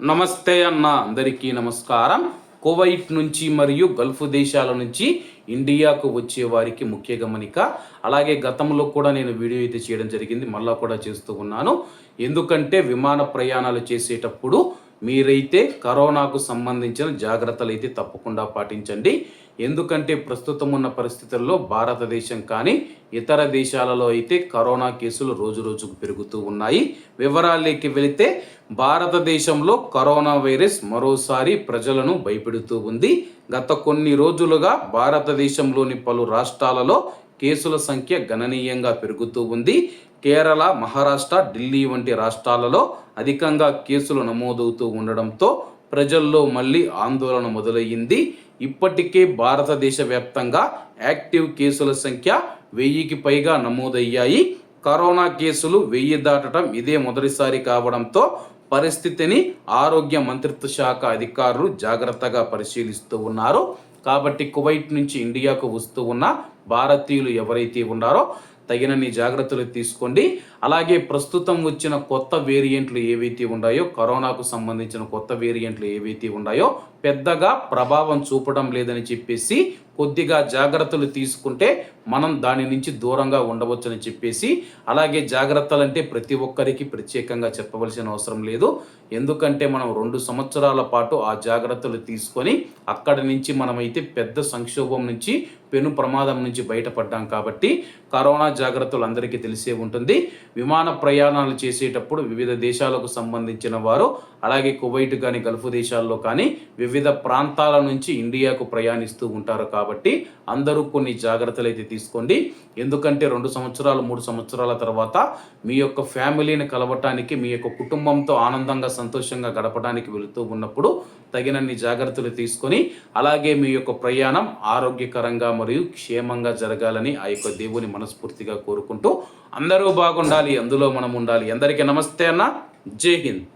నమస్తే అన్న అందరికీ నమస్కారం. కువైట్ నుంచి మరియు గల్ఫ్ దేశాల నుంచి ఇండియాకు వచ్చే వారికి ముఖ్య గమనిక. అలాగే గతంలో కూడా నేను వీడియో అయితే చేయడం జరిగింది మళ్ళీ కూడా చేస్తూ ఉన్నాను. ఎందుకంటే విమాన ప్రయాణాలు చేసేటప్పుడు మీరైతే కరోనాకు సంబంధించిన జాగ్రత్తలు అయితే తప్పకుండా పాటించండి. ఎందుకంటే ప్రస్తుతం ఉన్న పరిస్థితుల్లో భారతదేశం కానీ ఇతర దేశాలలో అయితే కరోనా కేసులు రోజు రోజుకు పెరుగుతూ ఉన్నాయి. వివరాల్లోకి వెళితే భారతదేశంలో కరోనా వైరస్ మరోసారి ప్రజలను భయపెడుతూ ఉంది. గత కొన్ని రోజులుగా భారతదేశంలోని పలు రాష్ట్రాలలో కేసుల సంఖ్య గణనీయంగా పెరుగుతూ ఉంది. కేరళ మహారాష్ట్ర ఢిల్లీ వంటి రాష్ట్రాలలో అధికంగా కేసులు నమోదవుతూ ఉండడంతో ప్రజల్లో మళ్ళీ ఆందోళన మొదలయ్యింది. ఇప్పటికే భారతదేశ వ్యాప్తంగా యాక్టివ్ కేసుల సంఖ్య వెయ్యికి పైగా నమోదయ్యాయి. కరోనా కేసులు వెయ్యి దాటడం ఇదే మొదటిసారి కావడంతో పరిస్థితిని ఆరోగ్య మంత్రిత్వ శాఖ అధికారులు జాగ్రత్తగా పరిశీలిస్తూ ఉన్నారు. కాబట్టి కువైట్ నుంచి ఇండియాకు వస్తూ ఉన్న భారతీయులు ఎవరైతే ఉన్నారో తగినన్ని జాగ్రత్తలు తీసుకోండి. అలాగే ప్రస్తుతం వచ్చిన కొత్త వేరియంట్లు ఏవైతే ఉన్నాయో కరోనాకు సంబంధించిన కొత్త వేరియంట్లు ఏవైతే ఉన్నాయో పెద్దగా ప్రభావం చూపడం లేదని చెప్పేసి కొద్దిగా జాగ్రత్తలు తీసుకుంటే మనం దాని నుంచి దూరంగా ఉండవచ్చని చెప్పేసి అలాగే జాగ్రత్తలు అంటే ప్రతి ఒక్కరికి ప్రత్యేకంగా చెప్పవలసిన అవసరం లేదు. ఎందుకంటే మనం రెండు సంవత్సరాల పాటు ఆ జాగ్రత్తలు తీసుకొని అక్కడి నుంచి మనమైతే పెద్ద సంక్షోభం నుంచి పెను ప్రమాదం నుంచి బయటపడ్డాం కాబట్టి కరోనా జాగ్రత్తలు అందరికీ తెలిసే ఉంటుంది. విమాన ప్రయాణాలు చేసేటప్పుడు వివిధ దేశాలకు సంబంధించిన వారు అలాగే కువైట్ కానీ గల్ఫ్ దేశాల్లో కానీ వివిధ ప్రాంతాల నుంచి ఇండియాకు ప్రయాణిస్తూ ఉంటారు కాబట్టి అందరూ కొన్ని జాగ్రత్తలు అయితే తీసుకోండి. ఎందుకంటే రెండు సంవత్సరాలు మూడు సంవత్సరాల తర్వాత మీ యొక్క ఫ్యామిలీని కలవటానికి మీ యొక్క కుటుంబంతో ఆనందంగా సంతోషంగా గడపడానికి వెళుతూ ఉన్నప్పుడు తగినన్ని జాగ్రత్తలు తీసుకొని అలాగే మీ యొక్క ప్రయాణం ఆరోగ్యకరంగా మరియు క్షేమంగా జరగాలని ఆ యొక్క దేవుని మనస్ఫూర్తిగా కోరుకుంటూ అందరూ బాగుండాలి అందులో మనం ఉండాలి. అందరికీ నమస్తే అన్న. జై హింద్.